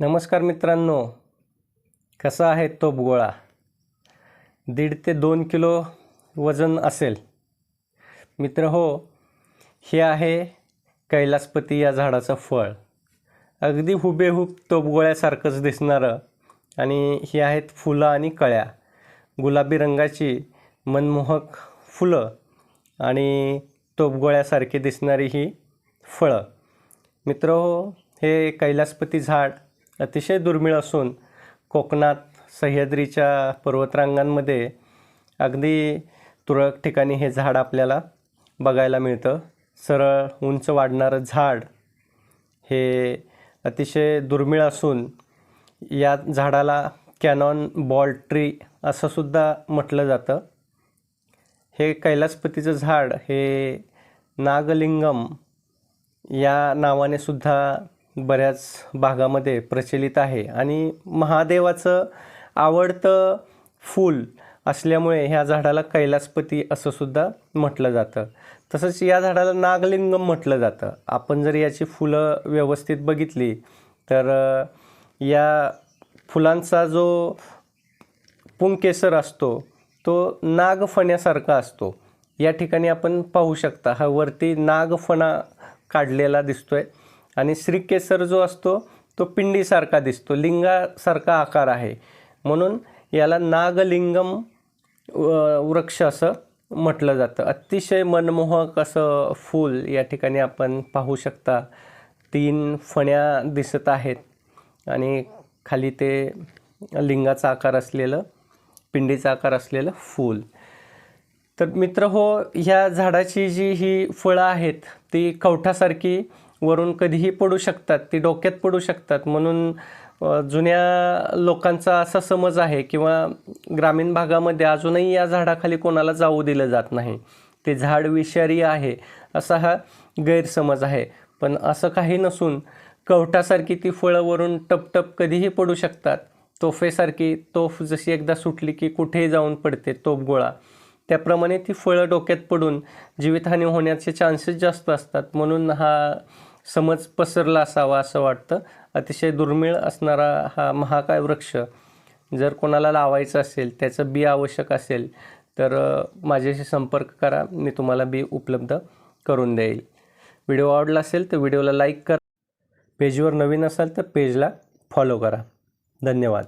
नमस्कार मित्रांनो कसा आहे तोप गोळा दीड ते दोन किलो वजन असेल. मित्र हो हे आहे कैलासपती या झाडाचं फळ. अगदी हुबेहूब तोपगोळ्यासारखंच दिसणारं आणि ही आहेत फुलं आणि कळ्या. गुलाबी रंगाची मनमोहक फुलं आणि तोपगोळ्यासारखी दिसणारी ही फळं. मित्र हो हे कैलासपती झाड अतिशय दुर्मिळ असून कोकणात सह्याद्रीच्या पर्वतरांगांमध्ये अगदी तुरळक ठिकाणी हे झाड आपल्याला बघायला मिळतं. सरळ उंच वाढणारं झाड हे अतिशय दुर्मिळ असून या झाडाला कॅनॉन बॉल ट्री असंसुद्धा म्हटलं जातं. हे कैलासपतीचं झाड हे नागलिंगम या नावाने सुद्धा बऱ्याच भागामध्ये प्रचलित आहे. आणि महादेवाचं आवडतं फूल असल्यामुळे ह्या झाडाला कैलासपती असं सुद्धा म्हटलं जातं. तसंच या झाडाला नागलिंगम म्हटलं जातं. आपण जर याची फुलं व्यवस्थित बघितली तर या फुलांचा जो पुंकेसर असतो तो नागफण्यासारखा असतो. या ठिकाणी आपण पाहू शकता हा वरती नागफणा काढलेला दिसतोय. आणि श्रीकेसर जो असतो तो पिंडीसारखा दिसतो लिंगासारखा आकार आहे. म्हणून याला नागलिंगम व- वृक्ष असं म्हटलं जातं. अतिशय मनमोहक असं फूल या ठिकाणी आपण पाहू शकता. तीन फण्या दिसत आहेत आणि खाली ते लिंगाचा आकार असलेलं पिंडीचा आकार असलेलं फूल. तर मित्र हो ह्या झाडाची जी ही फळं आहेत ती कवठासारखी वरून कधीही पडू शकतात ती डोक्यात पडू शकतात. म्हणून जुन्या लोकांचा असा समज आहे किंवा ग्रामीण भागामध्ये अजूनही या झाडाखाली कोणाला जाऊ दिलं जात नाही. ते झाड विषारी आहे असा हा गैरसमज आहे. पण असं काही नसून कवटासारखी ती फळं वरून टपटप कधीही पडू शकतात. तोफेसारखी तोफ जशी एकदा सुटली की कुठेही जाऊन पडते तोफगोळा त्याप्रमाणे ती फळं डोक्यात पडून जीवितहानी होण्याचे चान्सेस जास्त असतात. म्हणून हा समज पसरला असावा असं वाटतं. अतिशय दुर्मिळ असणारा हा महाकाय वृक्ष जर कोणाला लावायचं असेल त्याचं बी आवश्यक असेल तर माझ्याशी संपर्क करा. मी तुम्हाला बी उपलब्ध करून देईल. व्हिडिओ आवडला असेल तर व्हिडिओला लाईक करा. पेजवर नवीन असाल तर पेजला फॉलो करा. धन्यवाद.